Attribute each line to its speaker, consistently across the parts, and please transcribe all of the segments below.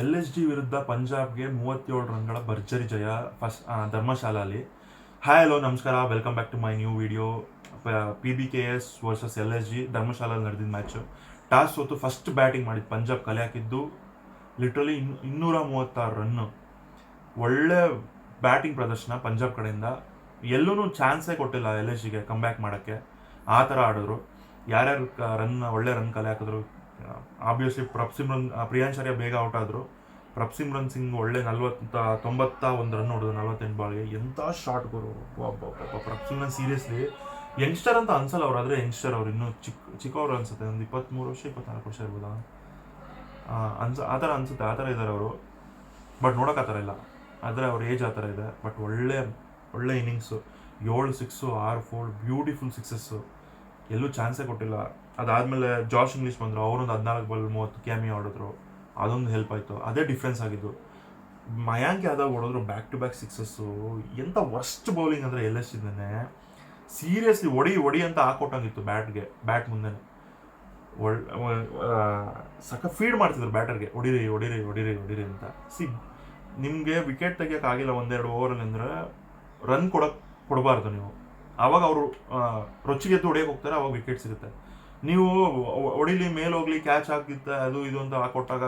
Speaker 1: L S G ವಿರುದ್ಧ ಪಂಜಾಬ್ಗೆ ಮೂವತ್ತೇಳು ರನ್ಗಳ ಭರ್ಜರಿ ಜಯ ಫಸ್ಟ್ ಧರ್ಮಶಾಲಾಲಿ. ಹಾಯ್ ಹಲೋ ನಮಸ್ಕಾರ. Welcome back to my new video P B K S versus L S G ಧರ್ಮಶಾಲಲ್ಲಿ ನಡೆದಿದ್ದ ಮ್ಯಾಚು ಟಾಸ್ ಹೊತ್ತು ಫಸ್ಟ್ ಬ್ಯಾಟಿಂಗ್ ಮಾಡಿದ್ದು ಪಂಜಾಬ್ ಕಲೆ ಹಾಕಿದ್ದು ಲಿಟ್ರಲಿ ಇನ್, ಇನ್ನೂರ ಮೂವತ್ತಾರು ರನ್ನು ಒಳ್ಳೆ ಬ್ಯಾಟಿಂಗ್ ಪ್ರದರ್ಶನ ಪಂಜಾಬ್ ಕಡೆಯಿಂದ. ಎಲ್ಲೂ ಚಾನ್ಸೇ ಕೊಟ್ಟಿಲ್ಲ ಎಲ್ ಎಸ್ ಜಿಗೆ ಕಮ್ ಬ್ಯಾಕ್ ಮಾಡೋಕ್ಕೆ. ಆ ಥರ ಆಡಿದ್ರು. ಯಾರ್ಯಾರು ರನ್, ಒಳ್ಳೆ ರನ್ ಕಲೆ ಹಾಕಿದ್ರು? ಆಬ್ವಿಯಸ್ಲಿ ಪ್ರಪ್ಸಿಮ್ರನ್ ಪ್ರಿಯಾಂಶಾರ್ಯ ಬೇಗ ಔಟ್ ಆದರು. ಪ್ರಪ್ಸಿಮ್ರನ್ ಸಿಂಗ್ ಒಳ್ಳೆ ನಲ್ವತ್ತ, ತೊಂಬತ್ತ ಒಂದು ರನ್ ಹೊಡೆದು ನಲ್ವತ್ತೆಂಟು ಬಾಲ್ಗೆ ಎಂಥ ಶಾಟ್ ಗುರು. ಪ್ರಪ್ಸಿಮ್ರನ್ ಸೀರಿಯಸ್ಲಿ ಯಂಗ್ಸ್ಟರ್ ಅಂತ ಅನ್ಸಲ್ಲ ಅವ್ರು, ಆದರೆ ಯಂಗ್ಸ್ಟರ್ ಅವ್ರು ಇನ್ನೂ ಚಿಕ್ಕ ಚಿಕ್ಕವ್ರು ಅನ್ಸುತ್ತೆ. ಒಂದು ಇಪ್ಪತ್ತ್ಮೂರು ವರ್ಷ, ಇಪ್ಪತ್ನಾಲ್ಕು ವರ್ಷ ಇರ್ಬೋದಾ? ಅನ್ಸ, ಆ ಥರ ಅನ್ಸುತ್ತೆ, ಆ ಥರ ಇದ್ದಾರೆ ಅವರು. ಬಟ್ ನೋಡೋಕೆ ಆ ಥರ ಇಲ್ಲ. ಆದರೆ ಅವ್ರ ಏಜ್ ಆ ಥರ ಇದೆ. ಬಟ್ ಒಳ್ಳೆ ಒಳ್ಳೆ ಇನ್ನಿಂಗ್ಸು ಏಳು ಸಿಕ್ಸು ಆರು ಫೋರ್ ಬ್ಯೂಟಿಫುಲ್ ಸಿಕ್ಸಸ್ಸು ಎಲ್ಲೂ ಚಾನ್ಸೇ ಕೊಟ್ಟಿಲ್ಲ. ಅದಾದಮೇಲೆ ಜಾರ್ಜ್ ಇಂಗ್ಲೀಷ್ ಬಂದರು ಅವರೊಂದು ಹದಿನಾಲ್ಕು ಬಾಲ್ ಮೂವತ್ತು ಕ್ಯಾಮಿ ಆಡಿದ್ರು. ಅದೊಂದು ಹೆಲ್ಪ್ ಆಯಿತು. ಅದೇ ಡಿಫ್ರೆನ್ಸ್ ಆಗಿದ್ದು. ಮಯಾಂಕ್ ಯಾದವ್ ಹೊಡೆದ್ರು ಬ್ಯಾಕ್ ಟು ಬ್ಯಾಕ್ ಸಿಕ್ಸಸ್ಸು ಎಂಥ ವರ್ಸ್ಟ್ ಬೌಲಿಂಗ್ ಅಂದರೆ ಎಲ್ ಎಸ್ ಸೀರಿಯಸ್ಲಿ ಒಡಿ ಒಡಿ ಅಂತ ಹಾಕೊಟ್ಟಂಗಿತ್ತು ಬ್ಯಾಟ್ಗೆ ಬ್ಯಾಟ್ ಮುಂದೆ. ಒಳ್ ಸಕ ಫೀಡ್ ಮಾಡ್ತಿದ್ರು ಬ್ಯಾಟರ್ಗೆ ಹೊಡಿರಿ ಹೊಡಿರಿ ಹೊಡಿರಿ ಹೊಡಿರಿ ಅಂತ. ಸಿ ನಿಮಗೆ ವಿಕೆಟ್ ತೆಗಿಯೋಕ್ಕಾಗಿಲ್ಲ ಒಂದೆರಡು ಓವರಲ್ಲಿ ಅಂದರೆ ರನ್ ಕೊಡೋಕ್ಕೆ ಕೊಡಬಾರ್ದು ನೀವು. ಆವಾಗ ಅವರು ರೊಚ್ಚಿಗೆದ್ದು ಹೊಡಿಯೋಕೆ ಹೋಗ್ತಾರೆ, ಅವಾಗ ವಿಕೆಟ್ ಸಿಗುತ್ತೆ. ನೀವು ಹೊಡಿಲಿ ಮೇಲೆ ಹೋಗ್ಲಿ ಕ್ಯಾಚ್ ಹಾಕಿದ್ದ ಅದು ಇದು ಅಂತ ಹಾಕೊಟ್ಟಾಗ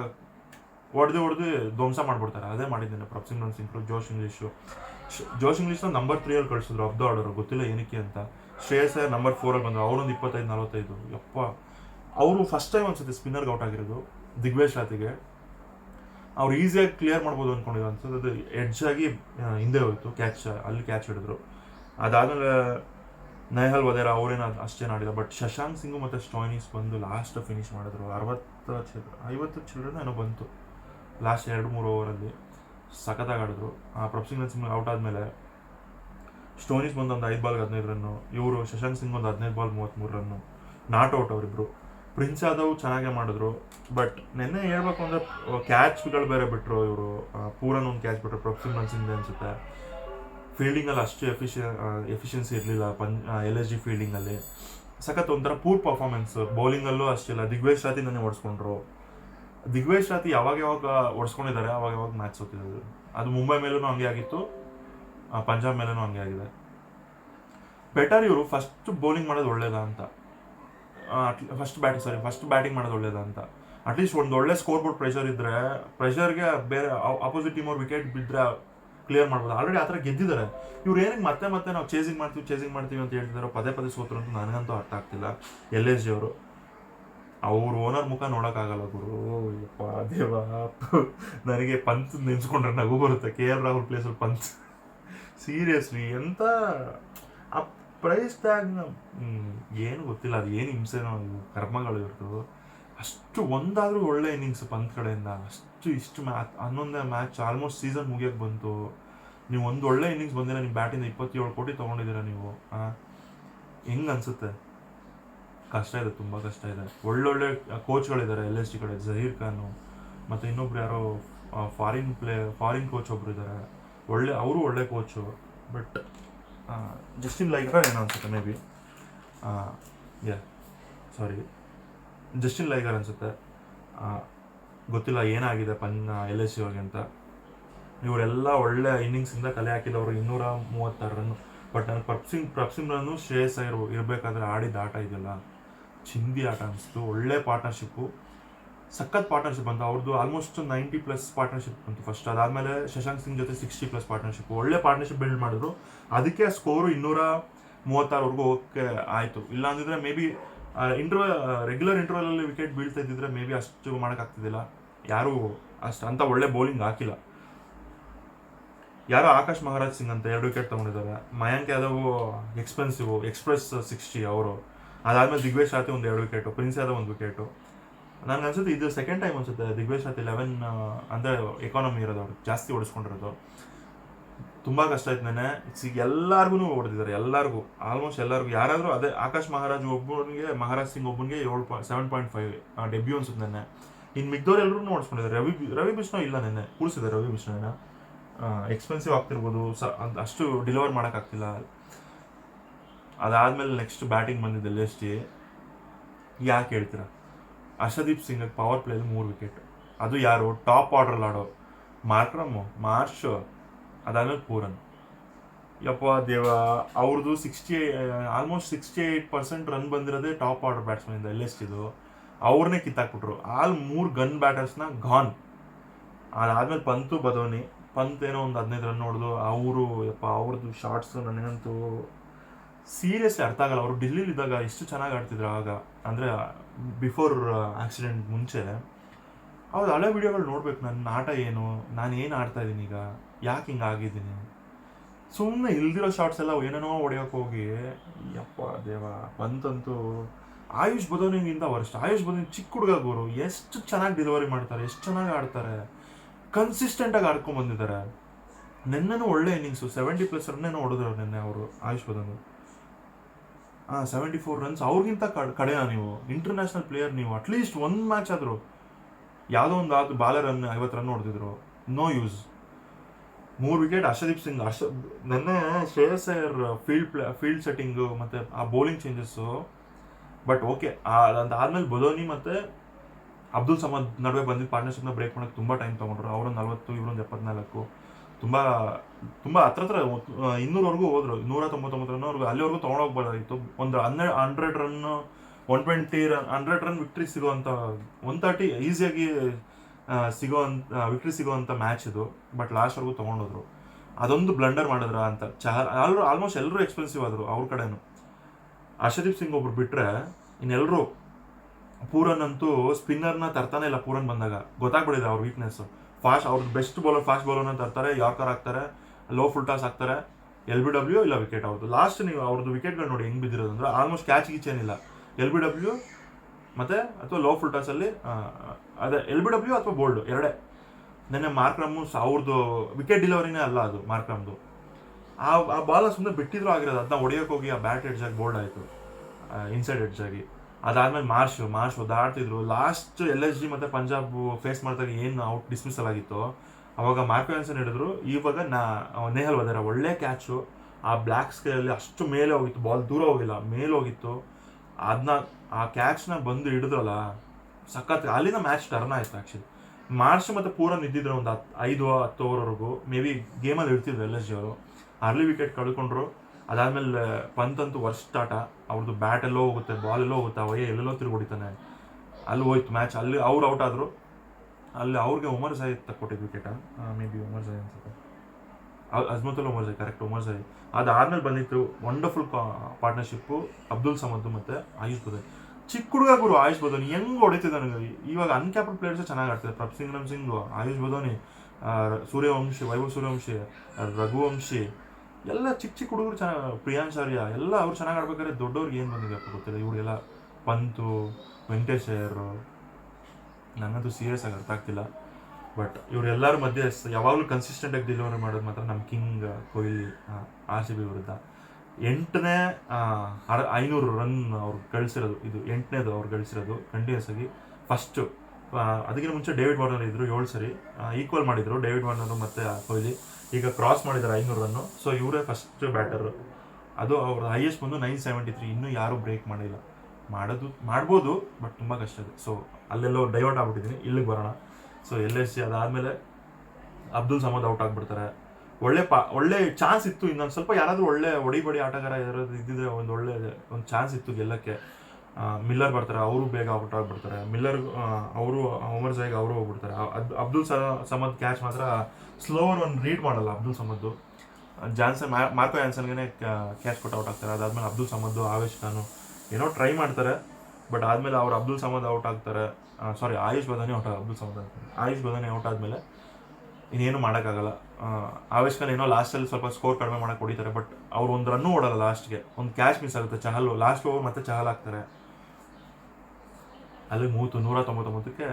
Speaker 1: ಹೊಡೆದು ಹೊಡೆದು ಧ್ವಂಸ ಮಾಡ್ಬಿಡ್ತಾರೆ. ಅದೇ ಮಾಡಿದ್ದೇನೆ. Prabhsimran Singh Josh Inglis Josh ಇಂಗ್ಲೀಷ್ನ number ತ್ರೀಯಲ್ಲಿ ಕಳಿಸಿದ್ರು ಅಬ್ದು ಆರ್ಡರ್ ಗೊತ್ತಿಲ್ಲ ಏನಕ್ಕೆ ಅಂತ. ಶ್ರೇಯಸ್ ನಂಬರ್ ಫೋರಲ್ಲಿ ಬಂದರು. ಅವರೊಂದು ಇಪ್ಪತ್ತೈದು, ನಲವತ್ತೈದು. ಯಪ್ಪ. ಅವರು ಫಸ್ಟ್ ಟೈಮ್ ಅನ್ಸುತ್ತೆ ಸ್ಪಿನ್ನರ್ಗೆ ಔಟ್ ಆಗಿರೋದು, ದಿಗ್ವೇಶ್ ರಾತಿಗೆ ಅವ್ರು ಈಸಿಯಾಗಿ ಕ್ಲಿಯರ್ ಮಾಡ್ಬೋದು ಅಂದ್ಕೊಂಡಿದ್ರು ಅನ್ಸುತ್ತೆ ಅದು ಎಡ್ಜ್ ಆಗಿ ಹಿಂದೆ ಹೋಯಿತು. ಕ್ಯಾಚ್ ಅಲ್ಲಿ ಕ್ಯಾಚ್ ಹಿಡಿದ್ರು. ಅದಾದಮೇಲೆ ನೈಹಲ್ ವದೇರ ಅವರೇನು ಅಷ್ಟೇನು ಆಡಿಲ್ಲ ಬಟ್ ಶಶಾಂಕ್ ಸಿಂಗು ಮತ್ತು ಸ್ಟೋನಿಸ್ ಬಂದು ಲಾಸ್ಟ್ ಫಿನಿಶ್ ಮಾಡಿದ್ರು. ಅರವತ್ತು ಚಿಲ್ ಐವತ್ತು ಚಿಲ್ಡ್ರನ್ ಏನೋ ಬಂತು. ಲಾಸ್ಟ್ ಎರಡು ಮೂರು ಓವರಲ್ಲಿ ಸಖತ್ತಾಗಿ ಆಡಿದ್ರು. ಆ ಪ್ರೊಫ್ಸಿಂಗ್ ಸಿಂಗ್ ಔಟ್ ಆದಮೇಲೆ ಸ್ಟೋನಿಸ್ ಬಂದು ಒಂದು ಐದು ಬಾಲ್ಗೆ ಹದಿನೈದು ರನ್ನು, ಇವರು ಶಶಾಂಕ್ ಸಿಂಗ್ ಒಂದು ಹದಿನೈದು ಬಾಲ್ ಮೂವತ್ತ್ಮೂರು ರನ್ನು, ನಾಟ್ ಔಟ್ ಅವರಿಬ್ರು. ಪ್ರಿನ್ಸ್ ಯಾದವ್ ಚೆನ್ನಾಗೇ ಮಾಡಿದ್ರು ಬಟ್ ನೆನ್ನೆ ಹೇಳ್ಬೇಕು ಅಂದರೆ ಕ್ಯಾಚ್ಗಳು ಬೇರೆ ಬಿಟ್ಟರು ಇವರು. ಪೂರನ್ ಒಂದು ಕ್ಯಾಚ್ ಬಿಟ್ಟರು ಪ್ರೊಫ್ಸಿಂಗ್ ಸಿಂಗ್ ಅನಿಸುತ್ತೆ. ಫೀಲ್ಡಿಂಗಲ್ಲಿ ಅಷ್ಟು ಎಫಿಷಿಯ ಎಫಿಷಿಯನ್ಸಿ ಇರಲಿಲ್ಲ. ಪನ್ ಎಲ್ ಎಸ್ ಜಿ ಫೀಲ್ಡಿಂಗಲ್ಲಿ ಸಖತ್ ಒಂಥರ ಪೂರ್ ಪರ್ಫಾರ್ಮೆನ್ಸ್ ಬೌಲಿಂಗಲ್ಲೂ ಅಷ್ಟಿಲ್ಲ ದಿಗ್ವೇಶ್ ರಾತಿ ನನಗೆ ಓಡಿಸ್ಕೊಂಡ್ರು. ದಿಗ್ವೇಶ್ ರಾತಿ ಯಾವಾಗ ಯಾವಾಗ ಓಡಿಸ್ಕೊಂಡಿದ್ದಾರೆ, ಅವಾಗ ಯಾವಾಗ ಮ್ಯಾಚ್ ಹೋಗ್ತಿದ್ರು ಅದು ಮುಂಬೈ ಮೇಲೂ ಹಂಗೆ ಆಗಿತ್ತು. ಪಂಜಾಬ್ ಮೇಲೂ ಹಂಗೆ ಆಗಿದೆ. ಬೆಟರ್ ಇವರು ಫಸ್ಟ್ ಬೌಲಿಂಗ್ ಮಾಡೋದು ಒಳ್ಳೇದಾ ಅಂತ. First batting sorry first batting ಮಾಡೋದು ಒಳ್ಳೇದಾ ಅಂತ. ಅಟ್ಲೀಸ್ಟ್ ಒಂದು ಒಳ್ಳೆ ಸ್ಕೋರ್ ಬೋರ್ಡ್ ಪ್ರೆಷರ್ ಇದ್ರೆ ಪ್ರೆಷರ್ಗೆ ಬೇರೆ ಅಪೋಸಿಟ್ ಟೀಮ್ ಅವ್ರು ವಿಕೆಟ್ ಬಿದ್ದರೆ ಕ್ಲಿಯರ್ ಮಾಡ್ಬೋದು. ಆಲ್ರೆಡಿ ಆ ಥರ ಗೆದ್ದಿದ್ದಾರೆ. ಇವ್ರು ಏನಕ್ಕೆ ಮತ್ತೆ ಮತ್ತೆ ನಾವು ಚೇಸಿಂಗ್ ಮಾಡ್ತೀವಿ ಚೇಸಿಂಗ್ ಮಾಡ್ತೀವಿ ಅಂತ ಹೇಳ್ತಿದಾರೋ ಪದೇ ಪದೇ ಸೋತರು ಅಂತ ನನಗಂತೂ ಅರ್ಥ ಆಗ್ತಿಲ್ಲ. ಎಲ್ ಎಸ್ ಜಿ ಅವರು. ಅವ್ರ ಓನರ್ ಮುಖ ನೋಡೋಕ್ಕಾಗಲ್ಲ ಗುರು. ಯಪ್ಪ ದೇವ ನನಗೆ ಪಂತ್ ನೆನ್ಸ್ಕೊಂಡ್ರೆ ನಗು ಬರುತ್ತೆ. ಕೆ ಆರ್ ರಾಹುಲ್ ಪ್ಲೇಸಲ್ಲಿ ಪಂತ್. ಸೀರಿಯಸ್ಲಿ ಎಂತ? ಆ ಪ್ರೈಸ್ ಟ್ಯಾಗ್ನ ಏನು ಗೊತ್ತಿಲ್ಲ. ಅದು ಏನು ಹಿಂಸೆನೋ, ಕರ್ಮಗಳು ಇವ್ರದ್ದು ಅಷ್ಟು ಒಂದಾದರೂ ಒಳ್ಳೆ ಇನ್ನಿಂಗ್ಸ್ ಪಂತ್ ಕಡೆಯಿಂದ ಅಷ್ಟು ಇಷ್ಟು ಮ್ಯಾಚ್ ಹನ್ನೊಂದೇ ಮ್ಯಾಚ್ ಆಲ್ಮೋಸ್ಟ್ ಸೀಸನ್ ಮುಗಿಯೋಕ್ಕೆ ಬಂತು. ನೀವು ಒಂದು ಒಳ್ಳೆ ಇನ್ನಿಂಗ್ಸ್ ಬಂದಿರ ನಿಮ್ಮ ಬ್ಯಾಟಿಂದ ಇಪ್ಪತ್ತೇಳು ಕೋಟಿ ತೊಗೊಂಡಿದ್ದೀರ ನೀವು ಹೆಂಗೆ ಅನಿಸುತ್ತೆ? ಕಷ್ಟ ಇದೆ, ತುಂಬ ಕಷ್ಟ ಇದೆ. ಒಳ್ಳೊಳ್ಳೆ ಕೋಚ್ಗಳಿದ್ದಾರೆ ಎಲ್ ಎಸ್ ಡಿ ಕಡೆ ಜಹೀರ್ ಖಾನು ಮತ್ತು ಇನ್ನೊಬ್ರು ಯಾರೋ ಫಾರಿನ್ ಪ್ಲೇ ಫಾರಿನ್ ಕೋಚ್ ಒಬ್ರು ಇದ್ದಾರೆ ಒಳ್ಳೆ, ಅವರು ಒಳ್ಳೆ ಕೋಚು ಬಟ್ ಜಸ್ಟಿನ್ ಲೈಕ್ ಏನೋ ಅನ್ಸುತ್ತೆ maybe yeah sorry Justin Langer ಅನಿಸುತ್ತೆ. ಗೊತ್ತಿಲ್ಲ ಏನಾಗಿದೆ ಪನ್ ಎಲ್ ಎಸ್ ಅವ್ರಿಗೆ ಅಂತ. ಇವರೆಲ್ಲ ಒಳ್ಳೆ ಇನ್ನಿಂಗ್ಸಿಂದ ಕಲೆ ಹಾಕಿದವರು ಇನ್ನೂರ ಮೂವತ್ತಾರು ರನ್ನು ಬಟ್ ನನಗೆ ಪ್ರಪ್ಸಿಂಗ್ ಪ್ರಪ್ಸಿಂಗ್ ರನ್ನು ಶ್ರೇಯಸ್ ಇರ್ ಇರಬೇಕಾದ್ರೆ ಆಡಿದ ಆಟ ಇದೆಲ್ಲ ಚಿಂದಿ ಆಟ ಅನಿಸ್ತು. ಒಳ್ಳೆ ಪಾರ್ಟ್ನರ್ಶಿಪ್ಪು ಸಖತ್ ಪಾರ್ಟ್ನರ್ಶಿಪ್ ಅಂತ ಅವ್ರದ್ದು ಆಲ್ಮೋಸ್ಟ್ ನೈಂಟಿ ಪ್ಲಸ್ ಪಾರ್ಟ್ನರ್ಶಿಪ್ ಬಂತು ಫಸ್ಟ್ ಅದಾದಮೇಲೆ ಶಶಾಂಕ್ ಸಿಂಗ್ ಜೊತೆ ಸಿಕ್ಸ್ಟಿ ಪ್ಲಸ್ ಪಾರ್ಟ್ನರ್ಶಿಪ್ ಒಳ್ಳೆ ಪಾರ್ಟ್ನರ್ಶಿಪ್ ಬಿಲ್ಡ್ ಮಾಡಿದ್ರು. ಅದಕ್ಕೆ ಸ್ಕೋರು ಇನ್ನೂರ ಮೂವತ್ತಾರವರೆಗೂ ಓಕೆ ಆಯಿತು. ಇಲ್ಲ ಅಂದಿದ್ರೆ ಮೇ ಬಿ ಇಂಟರ್ವಲ್ ರೆಗ್ಯುಲರ್ ಇಂಟರ್ವಲಲ್ಲಿ ವಿಕೆಟ್ ಬೀಳ್ತಾ ಇದ್ದಿದ್ರೆ ಮೇ ಬಿ ಅಷ್ಟು ಮಾಡೋಕ್ಕಾಗ್ತಿದ್ದಿಲ್ಲ ಯಾರೂ ಅಷ್ಟು ಅಂತ ಒಳ್ಳೆ ಬೌಲಿಂಗ್ ಹಾಕಿಲ್ಲ. ಯಾರೋ ಆಕಾಶ್ ಮಹಾರಾಜ್ ಸಿಂಗ್ ಅಂತ ಎರಡು wicket ತೊಗೊಂಡಿದ್ದಾರೆ. Mayank Yadav expensive express sixty ಅವರು. ಅದಾದಮೇಲೆ ದಿಗ್ವೇಶ್ ರಾತಿ ಒಂದು ಎರಡು ವಿಕೆಟು ಪ್ರಿನ್ಸ್ ಯಾದವ್ ಒಂದು ವಿಕೆಟು ನನಗೆ ಅನ್ಸುತ್ತೆ ಇದು ಸೆಕೆಂಡ್ ಟೈಮ್ ಅನ್ಸುತ್ತೆ. ದಿಗ್ವೇಶ್ ರಾತಿ ಲೆವೆನ್ ಅಂದರೆ ಎಕಾನಮಿ ಇರೋದು, ಅವ್ರು ಜಾಸ್ತಿ ಹೊಡಿಸ್ಕೊಂಡಿರೋದು ತುಂಬ ಕಷ್ಟ ಆಯ್ತು ನೆನೆ ಈಗ ಎಲ್ಲರಿಗೂ ಹೊಡೆದಿದ್ದಾರೆ, ಎಲ್ಲರಿಗೂ. ಆಲ್ಮೋಸ್ಟ್ ಎಲ್ಲರಿಗೂ. ಯಾರಾದರೂ ಅದೇ ಆಕಾಶ್ ಮಹಾರಾಜ್ ಒಬ್ಬನಿಗೆ, ಮಹಾರಾಜ್ ಸಿಂಗ್ ಒಬ್ಬನಿಗೆ ಏಳು point seven point five debut ಅನ್ಸುತ್ತೆ ನೆನೆ ಇನ್ನು ಮಿಗ್ದವ್ರು ಎಲ್ಲರೂ ನೋಡಿಸ್ಕೊಂಡಿದ್ದಾರೆ. ರವಿ ರವಿ ಬಿಷ್ಣು ಇಲ್ಲ ನೆನ್ನೆ. ಕೂಡಿಸಿದೆ ರವಿ ಬಿಷ್ಣುನ ಎಕ್ಸ್ಪೆನ್ಸಿವ್ ಆಗ್ತಿರ್ಬೋದು. ಸ, ಅದು ಅಷ್ಟು ಡಿಲಿವರ್ ಮಾಡೋಕ್ಕಾಗ್ತಿಲ್ಲ. ಅದಾದಮೇಲೆ ನೆಕ್ಸ್ಟ್ ಬ್ಯಾಟಿಂಗ್ ಬಂದಿದ್ದೆ ಎಲ್ ಎಸ್ ಟಿ. ಯಾಕೆ ಹೇಳ್ತೀರಾ? ಅರ್ಷದೀಪ್ ಸಿಂಗ್ ಪವರ್ ಪ್ಲೇಲಿ ಮೂರು ವಿಕೆಟ್ ಅದು ಯಾರು? ಟಾಪ್ ಆರ್ಡ್ರಲ್ಲಿ ಆಡೋ. Markram Marsh? ಅದಾದ್ಮೇಲೆ ಪೂರನ್ ಯಪ್ಪ ದೇವ ಅವ್ರದ್ದು sixty almost sixty eight percent run ಬಂದಿರೋದೇ top order ಬ್ಯಾಟ್ಸ್ಮನಿಂದ ಎಲ್ ಎಸ್ ಇದು ಅವ್ರನ್ನೇ ಕಿತ್ತಾಕ್ಬಿಟ್ರು. ಆಲ್ ಮೂರು ಗನ್ ಬ್ಯಾಟರ್ಸ್ನ ಗಾನ್ ಅದಾದ್ಮೇಲೆ ಪಂತು, ಬದೋನಿ. ಪಂತ್ ಏನೋ ಒಂದು ಹದಿನೈದು ರನ್ ನೋಡಿದು ಅವರು, ಯಪ್ಪ ಅವ್ರದ್ದು ಶಾರ್ಟ್ಸ್ ನನಗಂತೂ ಸೀರಿಯಸ್ಲಿ ಅರ್ಥ ಆಗಲ್ಲ. ಅವರು ಡಿಲ್ಲಿ ಇದ್ದಾಗ ಎಷ್ಟು ಚೆನ್ನಾಗಿ ಆಡ್ತಿದ್ರು ಆಗ. ಅಂದರೆ ಬಿಫೋರ್ ಆಕ್ಸಿಡೆಂಟ್ ಮುಂಚೆ. ಅವ್ರು ಹಳೆ ವಿಡಿಯೋಗಳು ನೋಡ್ಬೇಕು. ನನ್ನ ಆಟ ಏನು? ನಾನು ಏನು ಆಡ್ತಾ ಇದ್ದೀನಿ ಈಗ ಯಾಕೆ ಹಿಂಗೆ ಆಗಿದ್ದೀನಿ ಸುಮ್ಮನೆ ಇಲ್ದಿರೋ ಶಾರ್ಟ್ಸ್ ಎಲ್ಲ ಏನೇನೋ ಹೊಡೆಯೋಕೆ ಹೋಗಿ, ಯಪ್ಪ ದೇವ, ಬಂತಂತೂ. ಆಯುಷ್ ಬದೋನಿಗಿಂತ ವರ್ಷ ಆಯುಷ್ ಬದೋನಿ ಚಿಕ್ಕ ಹುಡುಗ ಗುರು. ಎಷ್ಟು ಚೆನ್ನಾಗಿ ಡೆಲಿವರಿ ಮಾಡ್ತಾರೆ, ಎಷ್ಟು ಚೆನ್ನಾಗಿ ಆಡ್ತಾರೆ. ಕನ್ಸಿಸ್ಟೆಂಟಾಗಿ ಆಡ್ಕೊಂಡು ಬಂದಿದ್ದಾರೆ. ನಿನ್ನೆನೂ ಒಳ್ಳೆ ಇನ್ನಿಂಗ್ಸು ಸೆವೆಂಟಿ ಪ್ಲಸ್ ರನ್ನೇನೋ ಹೊಡೆದ್ರು ನಿನ್ನೆ ಅವರು, ಆಯುಷ್ ಬದೋನು ಹಾಂ ಸೆವೆಂಟಿ ಫೋರ್ ರನ್ಸ್ ಅವ್ರಿಗಿಂತ ಕಡೆನಾ ನೀವು? ಇಂಟರ್ನ್ಯಾಷನಲ್ ಪ್ಲೇಯರ್ ನೀವು. ಅಟ್ಲೀಸ್ಟ್ ಒಂದು ಮ್ಯಾಚ್ ಆದರೂ. ಯಾವುದೋ ಒಂದು ಆದ, ಬಾಲರ್ ರನ್ ಐವತ್ತು ರನ್ ಹೊಡೆದಿದ್ರು. ನೋ ಯೂಸ್ ಮೂರು ವಿಕೆಟ್ ಹರ್ಷದೀಪ್ ಸಿಂಗ್ ಹರ್ಷ ನೆನ್ನೆ Shreyas Iyer field play field setting ಮತ್ತು ಆ ಬೌಲಿಂಗ್ ಚೇಂಜಸ್ಸು ಬಟ್ ಓಕೆ ಅದಾದ್ಮೇಲೆ ಬದೋನಿ ಮತ್ತು ಅಬ್ದುಲ್ ಸಮದ್ ನಡುವೆ ಬಂದಿದ್ದು ಪಾರ್ಟ್ನರ್ಶಿಪ್ನ ಬ್ರೇಕ್ ಮಾಡೋಕ್ಕೆ ತುಂಬ ಟೈಮ್ ತೊಗೊಂಡ್ರು. ಅವರೊಂದು ನಲ್ವತ್ತು ಇವರೊಂದು ಎಪ್ಪತ್ನಾಲ್ಕು. ತುಂಬ ತುಂಬ ಹತ್ರ ಹತ್ರ ಇನ್ನೂರವರೆಗೂ ಹೋದ್ರು. ನೂರ ತೊಂಬತ್ತೊಂಬತ್ತು ರನ್ನವರೆಗೂ ಅಲ್ಲಿವರೆಗೂ ತೊಗೊಂಡೋಗ್ಬೋದಾಗಿತ್ತು. ಒಂದು ಹನ್ನೆರಡು hundred run one twenty run hundred run victory ಸಿಗುವಂಥ ಒನ್ ತರ್ಟಿ ಈಸಿಯಾಗಿ ಸಿಗೋ ವಿಕ್ಟ್ರಿ ಸಿಗೋವಂಥ ಮ್ಯಾಚ್ ಇದು ಬಟ್ ಲಾಸ್ಟ್ವರೆಗೂ ತೊಗೊಂಡೋದ್ರು. ಅದೊಂದು ಬ್ಲಂಡರ್ ಮಾಡಿದ್ರ ಅಂತ, ಚಹ ಎಲ್ಲರೂ ಆಲ್ಮೋಸ್ಟ್ ಎಲ್ಲರೂ ಎಕ್ಸ್ಪೆನ್ಸಿವ್ ಆದರು ಅವ್ರ ಕಡೆನೂ. ಹರ್ಷದೀಪ್ ಸಿಂಗ್ ಒಬ್ರು ಬಿಟ್ಟರೆ ಇನ್ನೆಲ್ಲರೂ ಪೂರನ್ ಅಂತೂ ಸ್ಪಿನ್ನರ್ನ ತರ್ತಾನೆ ಇಲ್ಲ ಪೂರನ್ ಬಂದಾಗ. ಗೊತ್ತಾಗ್ಬಿಡಿದೆ ಅವ್ರ ವೀಕ್ನೆಸ್ ಫಾಸ್ಟ್ ಅವ್ರ ಬೆಸ್ಟ್ ಬೌಲರ್ ಫಾಸ್ಟ್ ಬೌಲರ್ನ ತರ್ತಾರೆ ಯಾರ್ಕರ್ ಹಾಕ್ತಾರೆ ಲೋ ಫುಲ್ ಟಾಸ್ ಹಾಕ್ತಾರೆ ಎಲ್ ಬಿ ಡಬ್ಲ್ಯೂ ಇಲ್ಲ ವಿಕೆಟ್ ಅವ್ರದ್ದು ಲಾಸ್ಟ್ ನೀವು ಅವ್ರದ್ದು ವಿಕೆಟ್ಗಳು ನೋಡಿ ಹೆಂಗ್ ಬಿದ್ದಿರೋದು ಅಂದ್ರೆ ಆಲ್ಮೋಸ್ಟ್ ಕ್ಯಾಚ್ ಗೀಚ್ ಏನಿಲ್ಲ ಎಲ್ ಬಿ ಡಬ್ಲ್ಯೂ ಮತ್ತೆ ಅಥವಾ ಲೋ ಫುಲ್ ಟಾಸಲ್ಲಿ ಅದೇ ಎಲ್ ಬಿ ಡಬ್ಲ್ಯೂ ಅಥವಾ ಬೋಲ್ಡ್ ಎರಡೇ. ನೆನ್ನೆ ಮಾರ್ಕ್ರಮ್ಮು ಅವ್ರದ್ದು ವಿಕೆಟ್ ಡಿಲಿವರಿನೇ ಅಲ್ಲ ಅದು ಮಾರ್ಕ್ರಮ್ದು ಆ ಆ ಬಾಲ ಸುಮ್ಮನೆ ಬಿಟ್ಟಿದ್ರು ಆಗಿರೋದು ಅದನ್ನ ಹೊಡಿಯೋಕೆ ಹೋಗಿ ಆ ಬ್ಯಾಟ್ ಎಡ್ಜ್ ಆಗಿ ಬೋಲ್ಡ್ ಆಯಿತು. ಇನ್ಸೈಡ್ ಎಡ್ಜ್ ಆಗಿ. ಅದಾದ್ಮೇಲೆ ಮಾರ್ಷ್ ಮಾರ್ಷ್ ಒದ್ದಾಡ್ತಿದ್ರು. ಲಾಸ್ಟ್ ಎಲ್ ಎಸ್ ಜಿ ಮತ್ತೆ ಪಂಜಾಬ್ ಫೇಸ್ ಮಾಡಿದಾಗ ಏನು ಔಟ್ ಡಿಸ್ಮಿಸಲ್ ಆಗಿತ್ತು, ಅವಾಗ ಮಾರ್ಕ್ ಆನ್ಸನ್ ಹಿಡಿದ್ರು ಇವಾಗ ನಾ ನೇಹಲ್ ವದೇರ ಒಳ್ಳೆ ಕ್ಯಾಚು ಆ ಬ್ಲ್ಯಾಕ್ ಸ್ಕೈಲಲ್ಲಿ ಅಷ್ಟು ಮೇಲೆ ಹೋಗಿತ್ತು ಬಾಲ್ ದೂರ ಹೋಗಿಲ್ಲ, ಮೇಲೆ ಹೋಗಿತ್ತು. ಅದನ್ನ ಆ ಕ್ಯಾಚ್ನ ಬಂದು ಹಿಡಿದ್ರಲ್ಲ, ಸಖತ್ ಅಲ್ಲಿಂದ ಮ್ಯಾಚ್ ಟರ್ನ್ ಆಯ್ತು ಆ್ಯಕ್ಚುಲಿ ಮಾರ್ಚ್ ಮತ್ತು ಪೂರ ಇದ್ದಿದ್ರು ಒಂದು ಹತ್ತು ಐದು, ಹತ್ತು ಓವರ್ವರೆಗೂ ಮೇ ಬಿ ಗೇಮಲ್ಲಿ ಇಡ್ತಿದ್ರು ಎಲ್ ಎಸ್ ಜಿ ಅವರು. ಅರ್ಲಿ ವಿಕೆಟ್ ಕಳ್ಕೊಂಡ್ರು. ಅದಾದ್ಮೇಲೆ ಪಂತ್ ಅಂತೂ ವರ್ಸ್ಟ್ ಆಟ ಅವ್ರದ್ದು ಬ್ಯಾಟ್ ಎಲ್ಲೋ ಹೋಗುತ್ತೆ ಬಾಲ್ ಎಲ್ಲೋ ಹೋಗುತ್ತೆ ಅವಯ್ಯ ಎಲ್ಲೆಲ್ಲೋ ತಿರುಗಿ ಹೊಡಿತಾನೆ. ಅಲ್ಲಿ ಹೋಯ್ತು ಮ್ಯಾಚ್ ಅಲ್ಲಿ ಅವ್ರು ಔಟ್ ಆದರು. ಅಲ್ಲಿ ಅವ್ರಿಗೆ ಉಮರ್ ಸಾಯಿ ತಕ್ಕೊಟ್ಟಿದ್ದು wicket maybe Omarzai ಅನ್ಸುತ್ತೆ. ಅಜ್ಮತುಲ್ ಸಾಯಿ ಕರೆಕ್ಟ್ ಉಮರ್ ಅದು ಆದ್ಮೇಲೆ ಬಂದಿತ್ತು ವಂಡರ್ಫುಲ್ ಪಾರ್ಟ್ನರ್ಶಿಪ್ಪು ಅಬ್ದುಲ್ ಸಮದ್ದು ಮತ್ತು ಆಯುಷ್ ಬದನ್ ಚಿಕ್ಕ ಹುಡುಗ ಗುರು ಆಯುಷ್ ಬದೋನಿ ಹೆಂಗೆ ಹೊಡಿತಿದ್ದ ನನಗೆ ಇವಾಗ ಅನ್ಕ್ಯಾಪಲ್ ಪ್ಲೇಯರ್ಸ್ ಚೆನ್ನಾಗಿ ಆಡ್ತಾರೆ ಪ್ರಭ್ ರಮ್ ಸಿಂಗ್, ಆಯುಷ್ ಬದೋನಿ ಸೂರ್ಯವಂಶಿ, ವೈಭವ್ ಸೂರ್ಯವಂಶಿ ರಘುವಂಶಿ, ಎಲ್ಲ ಚಿಕ್ಕ ಚಿಕ್ಕ ಹುಡುಗರು ಚೆನ್ನಾಗಿ ಪ್ರಿಯಾಂಶಾರ್ಯ ಎಲ್ಲ ಅವ್ರು ಚೆನ್ನಾಗಿ ಆಡ್ಬೇಕಾದ್ರೆ ದೊಡ್ಡವ್ರಿಗೆ ಏನು ಬಂದಿದೆ ಗೊತ್ತಿಲ್ಲ. ಇವರೆಲ್ಲ ಪಂತು, ವೆಂಕಟೇಶ್ ಅಯ್ಯರು ನನಗಂತೂ ಸೀರಿಯಸ್ ಆಗಿ ಅರ್ಥ ಆಗ್ತಿಲ್ಲ. ಬಟ್ ಇವರೆಲ್ಲರ ಮಧ್ಯೆ ಯಾವಾಗಲೂ ಯಾವಾಗಲೂ ಕನ್ಸಿಸ್ಟೆಂಟಾಗಿ ಡೆಲಿವರಿ ಮಾಡೋದು ಮಾತ್ರ ನಮ್ಮ king Kohli R C B ವಿರುದ್ಧ. ಎಂಟನೇ ಐನೂರು ರನ್ ಅವ್ರು ಗಳಿಸಿರೋದು. ಇದು ಎಂಟನೇದು ಅವ್ರು ಗಳಿಸಿರೋದು ಕಂಟಿನ್ಯೂಸ್ ಆಗಿ. ಫಸ್ಟು ಅದಕ್ಕಿಂತ ಮುಂಚೆ ಡೇವಿಡ್ ವಾರ್ನರ್ ಇದ್ದರು ಏಳು ಸರಿ. ಈಕ್ವಲ್ ಮಾಡಿದ್ರು ಡೇವಿಡ್ ವಾರ್ನರ್ ಮತ್ತು ಕೊಹ್ಲಿ. ಈಗ ಕ್ರಾಸ್ ಮಾಡಿದ್ದಾರೆ ಐನೂರು ರನ್ನು ಸೊ ಇವರೇ ಫಸ್ಟ್ ಬ್ಯಾಟರು ಅದು ಅವ್ರ ಹೈಯೆಸ್ಟ್ ಬಂದು ನೈನ್ ಸೆವೆಂಟಿ ತ್ರೀ ಇನ್ನೂ ಯಾರೂ ಬ್ರೇಕ್ ಮಾಡಿಲ್ಲ. ಮಾಡೋದು, ಮಾಡ್ಬೋದು ಬಟ್ ತುಂಬ ಕಷ್ಟ ಇದೆ ಸೊ ಅಲ್ಲೆಲ್ಲೋ ಡೈವರ್ಟ್ ಆಗ್ಬಿಟ್ಟಿದ್ದೀನಿ ಇಲ್ಲಿಗೆ ಬರೋಣ. ಸೊ ಎಲ್ ಎಸ್ ಸಿ ಅದಾದಮೇಲೆ ಅಬ್ದುಲ್ ಸಮದ್ ಔಟ್ ಆಗಿಬಿಡ್ತಾರೆ. ಒಳ್ಳೆ ಪಾ, ಒಳ್ಳೆ ಚಾನ್ಸ್ ಇತ್ತು ಇನ್ನೊಂದು ಸ್ವಲ್ಪ ಯಾರಾದರೂ ಒಳ್ಳೆ ಒಡಿ ಬಡಿ ಆಟಗಾರ ಯಾರಾದ್ರು ಇದ್ದಿದ್ರೆ ಒಂದು ಒಳ್ಳೆ, ಒಂದು ಚಾನ್ಸ್ ಇತ್ತು ಗೆಲ್ಲಕ್ಕೆ. ಮಿಲ್ಲರ್ ಬರ್ತಾರೆ, ಅವರು ಬೇಗ ಔಟ್ ಆಗಿಬಿಡ್ತಾರೆ. ಮಿಲ್ಲರ್ ಅವರು ಉಮರ್ ಜಾಯ್ಗೆ ಅವರು ಹೋಗ್ಬಿಡ್ತಾರೆ. ಅಬ್ದುಲ್ ಸಮದ್ ಕ್ಯಾಚ್ ಮಾತ್ರ ಸ್ಲೋವರ್ ಒಂದು ರೀಡ್ ಮಾಡಲ್ಲ ಅಬ್ದುಲ್ ಸಮದ್ದು. ಜಾನ್ಸನ್ ಮಾರ್ಕೋ ಜಾನ್ಸನ್ಗೆ ಕ್ಯಾಚ್ ಕೊಟ್ಟು ಔಟ್ ಆಗ್ತಾರೆ. ಅದಾದ್ಮೇಲೆ ಅಬ್ದುಲ್ ಸಮದ್ದು, ಆವೇಶ್ ಖಾನು ಏನೋ ಟ್ರೈ ಮಾಡ್ತಾರೆ. ಬಟ್ ಆದಮೇಲೆ ಅವ್ರು ಅಬ್ದುಲ್ ಸಮದ್ ಔಟ್ ಆಗ್ತಾರೆ. ಸಾರಿ ಆಯುಷ್ ಬದಾನಿ ಔಟ್ ಅಬ್ದುಲ್ ಸಮದ್ ಆಗ್ತಾರೆ. ಆಯುಷ್ ಬದಾನಿ ಔಟ್ ಆದಮೇಲೆ ಇನ್ನೇನು ಮಾಡೋಕ್ಕಾಗಲ್ಲ. ಆವೇಶ್ ಖಾನ್ ಏನೋ ಲಾಸ್ಟಲ್ಲಿ ಸ್ವಲ್ಪ ಸ್ಕೋರ್ ಕಡಿಮೆ ಮಾಡಕ್ಕೆ ಹೊಡಿತಾರೆ, ಬಟ್ ಅವ್ರು ಒಂದು ರನ್ನೂ ಓಡಲ್ಲ ಲಾಸ್ಟ್ಗೆ ಒಂದು ಕ್ಯಾಚ್ ಮಿಸ್ ಆಗುತ್ತೆ ಚಹಲ್ ಲಾಸ್ಟ್ ಓವರ್ ಮತ್ತೆ ಚಹಲ್ ಆಗ್ತಾರೆ ಅಲ್ಲಿ ಮೂವತ್ತು ನೂರ ತೊಂಬತ್ತೊಂಬತ್ತಕ್ಕೆ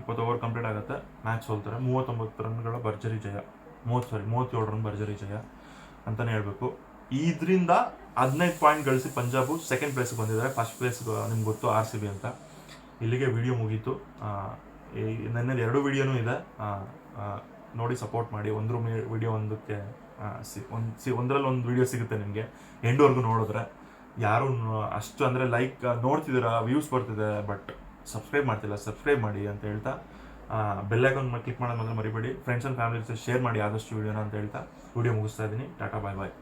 Speaker 1: ಇಪ್ಪತ್ತು ಓವರ್ ಕಂಪ್ಲೀಟ್ ಆಗುತ್ತೆ. ಮ್ಯಾಚ್ ಸೋಲ್ತಾರೆ. ಮೂವತ್ತೊಂಬತ್ತು ರನ್ಗಳ ಭರ್ಜರಿ ಜಯ. ಮೂವತ್ತು ಸಾರಿ ಮೂವತ್ತೇಳು ರನ್ ಭರ್ಜರಿ ಜಯ ಅಂತಲೇ ಹೇಳಬೇಕು. ಇದರಿಂದ ಹದಿನೈದು ಪಾಯಿಂಟ್ ಗಳಿಸಿ ಪಂಜಾಬು ಸೆಕೆಂಡ್ ಪ್ಲೇಸ್ಗೆ ಬಂದಿದ್ದಾರೆ. ಫಸ್ಟ್ ಪ್ಲೇಸ್ ನಿಮ್ಗೆ ಗೊತ್ತು ಆರ್ ಸಿ ಬಿ ಅಂತ. ಇಲ್ಲಿಗೆ ವಿಡಿಯೋ ಮುಗೀತು. ನನ್ನದು ಎರಡು ವಿಡಿಯೋನೂ ಇದೆ. ನೋಡಿ ಸಪೋರ್ಟ್ ಮಾಡಿ. ಒಂದ್ರ ವಿಡಿಯೋ ಒಂದಕ್ಕೆ ಸಿ, ಒಂದು ಒಂದರಲ್ಲಿ ಒಂದು ವಿಡಿಯೋ ಸಿಗುತ್ತೆ ನಿಮಗೆ. ಎಂಡ್ವರೆಗೂ ನೋಡಿದ್ರೆ. ಯಾರು ಅಷ್ಟು ಅಂದರೆ ಲೈಕ್ ನೋಡ್ತಿದ್ದೀರಾ ವ್ಯೂಸ್ ಬರ್ತಿದೆ ಬಟ್ ಸಬ್ಸ್ಕ್ರೈಬ್ ಮಾಡ್ತಿಲ್ಲ. ಸಬ್ಸ್ಕ್ರೈಬ್ ಮಾಡಿ ಅಂತ ಹೇಳ್ತಾ ಬೆಲ್ಲೈಕನ್ ಕ್ಲಿಕ್ ಮಾಡೋದು ಮರಿಬೇಡಿ. ಫ್ರೆಂಡ್ಸ್ ಆ್ಯಂಡ್ ಫ್ಯಾಮಿಲಿ ಜೊತೆ ಶೇರ್ ಮಾಡಿ ಆದಷ್ಟು ವೀಡಿಯೋನ ಅಂತ ಹೇಳ್ತಾ ವಿಡಿಯೋ ಮುಗಿಸ್ತಾ ಇದ್ದೀನಿ. ಟಾಟಾ ಬಾಯ್ ಬಾಯ್